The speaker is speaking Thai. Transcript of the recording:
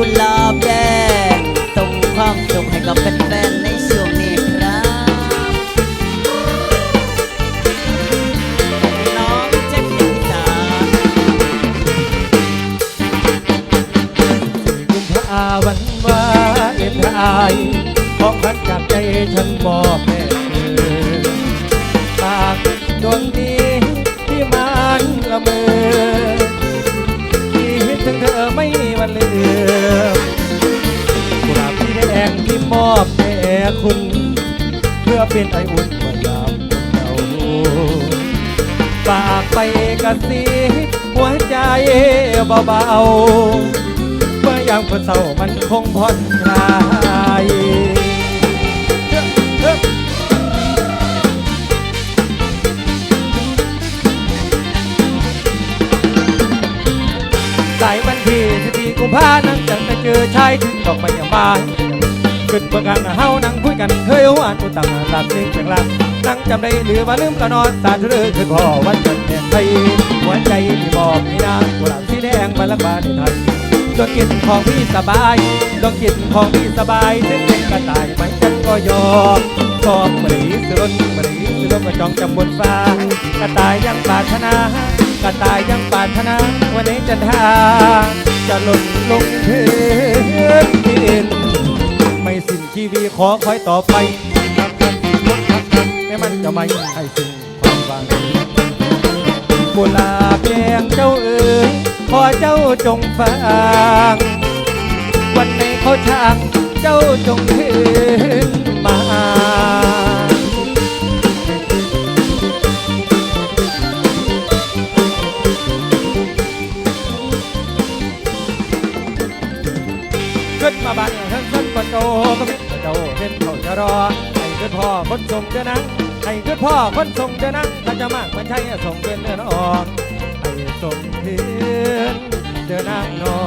กุหลาบแดงส่งความสุขให้กับแฟนๆในช่วงนี้ครับน้องเจ๊กเด็กสากุมภาวันวาเอ็นไอของพันจากใจฉันมอบแม่ คุณ เพื่อเป็นไออุ่นเมื่อยามเราฝากไปกระซิบหัวใจเบาๆเมื่อยามคนเศร้ามันคงผ่อนคลายเฮ้อเฮ้อสายวันที่สิบีกุมภานั่งจังไปเจอชายถึงดอกไม้ยามบาน ขึ้นเพื่อกันเฮานั่งคุยกันเคยหวานอุตังหลับเสียงเสียงลังนั่งจำได้หรือว่าลืมก็นอนสาธุเรือคือพ่อวันจันทร์แห่งไทยหัวใจที่บอกให้นางกุหลาบสีแดงมาละบานในไทยดวงกินของพี่สบายดวงกินของพี่สบายถึงเป็นกระต่ายไหมฉันก็ยอมชอบมรีสรนมรีสรนมาจองจำบนฟ้ากระต่ายยังปรารถนากระต่ายยังปรารถนาวันนี้จะทาจะหล่นลงพื้น วิตขอคอยต่อไปทำกันทุกทักกันแม้มันจะไม่ให้สิ้นความหวังกุลาบแดงเจ้าเอ๋ยขอเจ้าจงฟังวันในเขาช่างเจ้าจงขึ้นมาขึ้นมาบ้านท่านท่านปะโจก็มิ ปะโจเป็นเขาจะรอให้ขึ้นพ่อคนส่งเดินนังให้ขึ้นพ่อคนส่งเดินนังถ้าจะมากมันใช่ส่งเป็นเดินออกให้ส่งเพียนเดินนางนอ